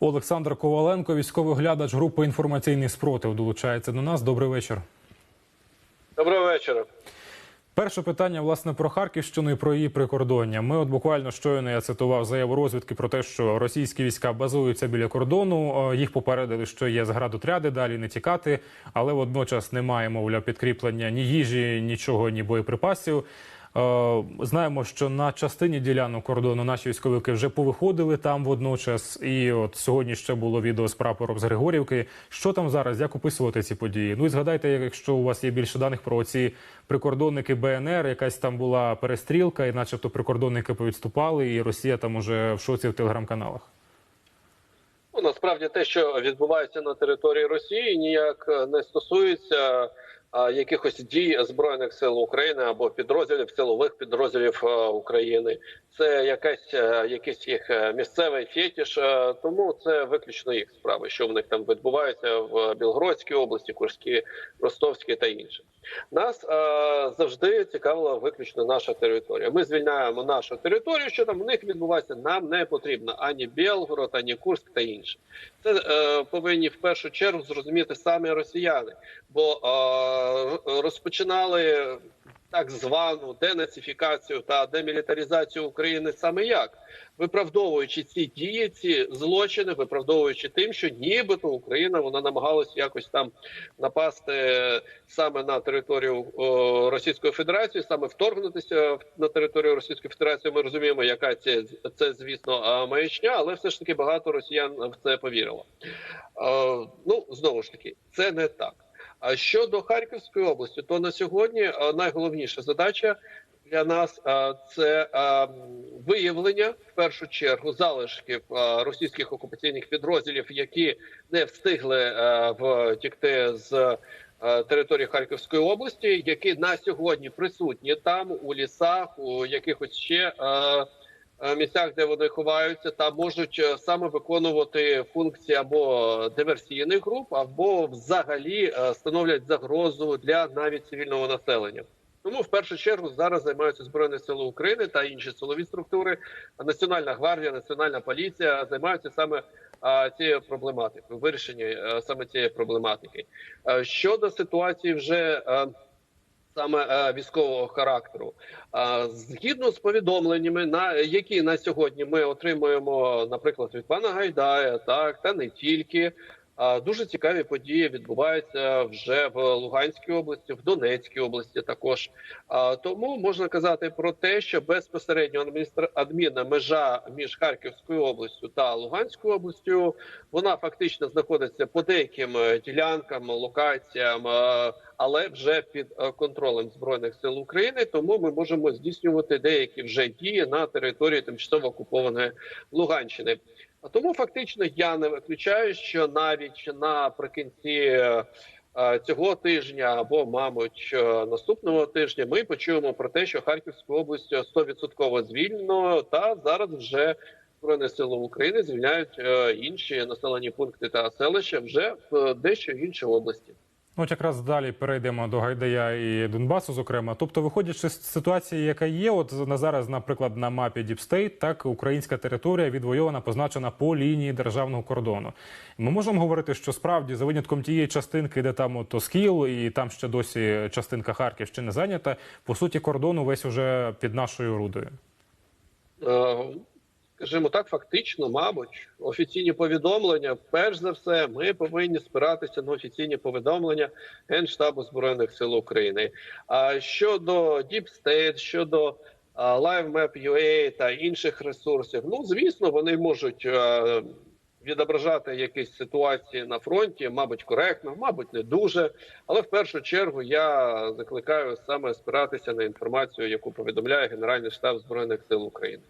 Олександр Коваленко, військовий глядач групи інформаційний спротив, долучається до нас. Добрий вечір. Доброго вечора. Перше питання власне про Харківщину і про її прикордоння. Ми от буквально щойно я цитував заяву розвідки про те, що російські війська базуються біля кордону. Е, Їх попередили, що є зградотряди, далі не тікати, але водночас немає, мовляв, підкріплення ні їжі, нічого, ні боєприпасів. Е, Знаємо, що на частині ділянок кордону наші військовики вже повиходили там водночас. І от сьогодні ще було відео з прапором з Григорівки. Що там зараз? Як описувати ці події? Ну і згадайте, якщо у вас є більше даних про ці прикордонники БНР, якась там була перестрілка, і начебто прикордонники повідступали, і Росія там уже в шоці в телеграм-каналах. Ну насправді те, що відбувається на території Росії, ніяк е, не стосується якихось дій збройних сил України або підрозділів силових підрозділів е, України. Це якась е, якийсь їх е, місцевий фетіш, тому це виключно їх справи, що в них там відбувається в Білгородській області, Курській, Ростовській та інше. Нас е, завжди цікавила виключно наша територія. Ми звільняємо нашу територію. Що там в них відбувається, нам не потрібно ані Білгород, ані Курськ та інше. Це е, повинні в першу чергу зрозуміти самі росіяни, бо е, розпочинали так звану денацифікацію та демілітаризацію України саме як виправдовуючи ці дії, ці злочини, виправдовуючи тим, що нібито Україна вона намагалась якось там напасти саме на територію Російської Федерації, саме вторгнутися на територію Російської Федерації. Ми розуміємо, яка це це звісно маячня, але все ж таки багато росіян в це повірило. Е, ну знову ж таки, це не так. А щодо Харківської області, то на сьогодні е, найголовніша задача для нас е, це е, виявлення в першу чергу залишків російських окупаційних підрозділів, які не встигли втікти з території Харківської області, які на сьогодні присутні там у лісах, у якихось ще. Місцях, де вони ховаються, та можуть е, саме виконувати функції або диверсійних груп, або взагалі е, становлять загрозу для навіть цивільного населення. Тому в першу чергу зараз займаються збройні сили України та інші силові структури. Національна гвардія, національна поліція займаються саме цією проблематикою, вирішення е, саме цієї проблематики. Е, щодо ситуації вже е, саме е, військового характеру, Е, згідно з повідомленнями, на які на сьогодні ми отримуємо, наприклад, від пана Гайдая, так та не тільки. Дуже цікаві події відбуваються вже в Луганській області, в Донецькій області. Також тому можна казати про те, що безпосередньо адмінна межа між Харківською областю та Луганською областю вона фактично знаходиться по деяким е, ділянкам, локаціям, е, але вже під е, контролем збройних сил України. Тому ми можемо здійснювати деякі вже дії на території тимчасово окупованої Луганщини. А тому фактично я не виключаю, що навіть наприкінці е, цього тижня або, мабуть, е, наступного тижня ми почуємо про те, що Харківську область 100% звільнено, та зараз вже Збройні сили України звільняють е, інші населені пункти та селища вже в дещо інші області. Ну, от якраз далі перейдемо до Гайдая і Донбасу, зокрема. Тобто, виходячи з ситуації, яка є, от на зараз, наприклад, на мапі Діпстейт, так українська територія відвойована, позначена по лінії державного кордону. Ми можемо говорити, що справді за винятком тієї частинки, де там от Оскіл, і там ще досі частинка Харківщини зайнята. По суті, кордон увесь уже під нашою рудою. Скажімо так, фактично, мабуть, офіційні повідомлення. Перш за все, ми повинні спиратися на офіційні повідомлення Генштабу збройних сил України. А щодо Deep State, щодо LiveMap.ua та інших ресурсів, ну звісно, вони можуть. Відображати якісь ситуації на фронті, мабуть, коректно, мабуть, не дуже. Але в першу чергу я закликаю саме спиратися на інформацію, яку повідомляє Генеральний штаб збройних сил України.